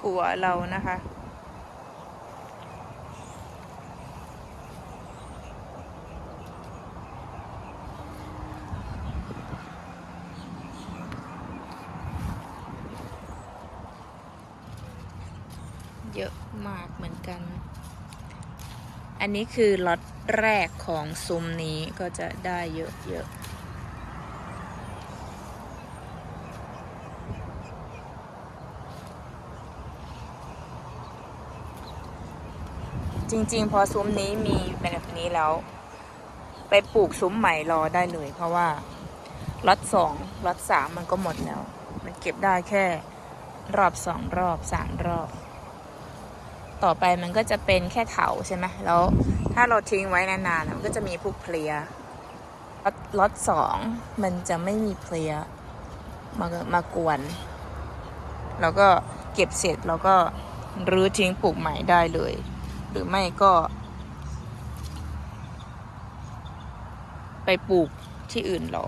ถั่วเรานะคะ เยอะมากเหมือนกัน อันนี้คือล็อตแรกของซุ้มนี้ก็จะได้เยอะๆ จริง ๆ พอซุ้มนี้มีเป็นแบบนี้แล้ว ไปปลูกซุ้มใหม่รอได้เลย เพราะว่าล็อตสองล็อตสามมันก็หมดแล้ว มันเก็บได้แค่รอบสองรอบสามรอบ ต่อไปมันก็จะเป็นแค่เถาใช่ไหมแล้วถ้าเราทิ้งไว้นานๆมันก็จะมีพวกเพลียล็อตสองมันจะไม่มีเพลียมามากวน แล้วก็เก็บเสร็จแล้วก็รื้อทิ้งปลูกใหม่ได้เลย หรือไม่ก็ ไปปลูกที่อื่นรอ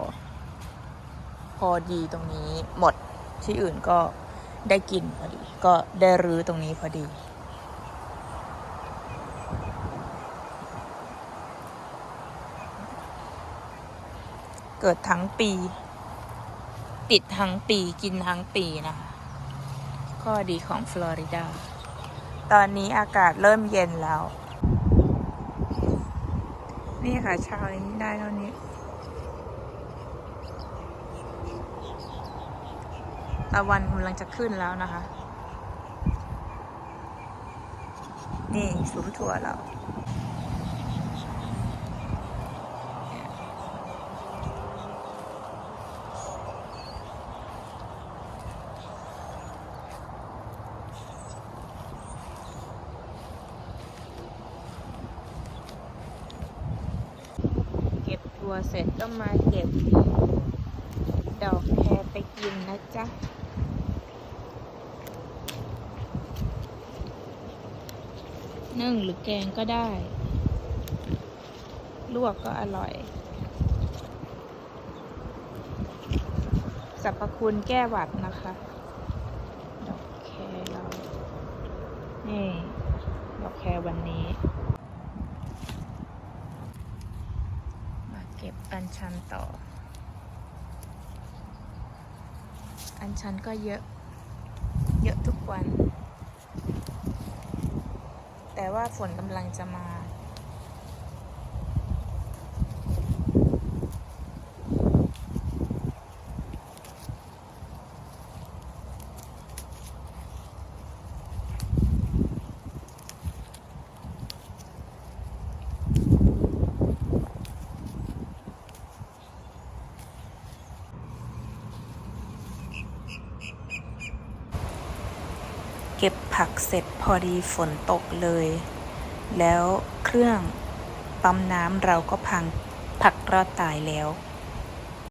พอดีตรงนี้หมดที่อื่นก็ได้กินพอดี ก็ได้รื้อตรงนี้พอดีเกิดทั้งปี ติดทั้งปีกินทั้งปีนะคะข้อดีของฟลอริดา ตอนนี้อากาศเริ่มเย็นแล้ว นี่ค่ะเช้านี้ได้เท่านี้ ตะวันกำลังจะขึ้นแล้วนะคะ นี่สุมถั่วเรา เก็บถั่วเสร็จก็มาเก็บ ดอกแครไปกินนะจ๊ะนึ่งหรือแกงก็ได้ ลวกก็อร่อย สรรพคุณแก้หวัดนะคะ ดอกแครเรา นี่ ดอกแครวันนี้ มา เก็บอัญชันต่อ อัญชันก็เยอะ เยอะทุกวัน แต่ว่าฝนกำลังจะมา เก็บผักเสร็จพอดีฝนตกเลย แล้วเครื่องปั๊มน้ำเราก็พังผักรอดตายแล้ว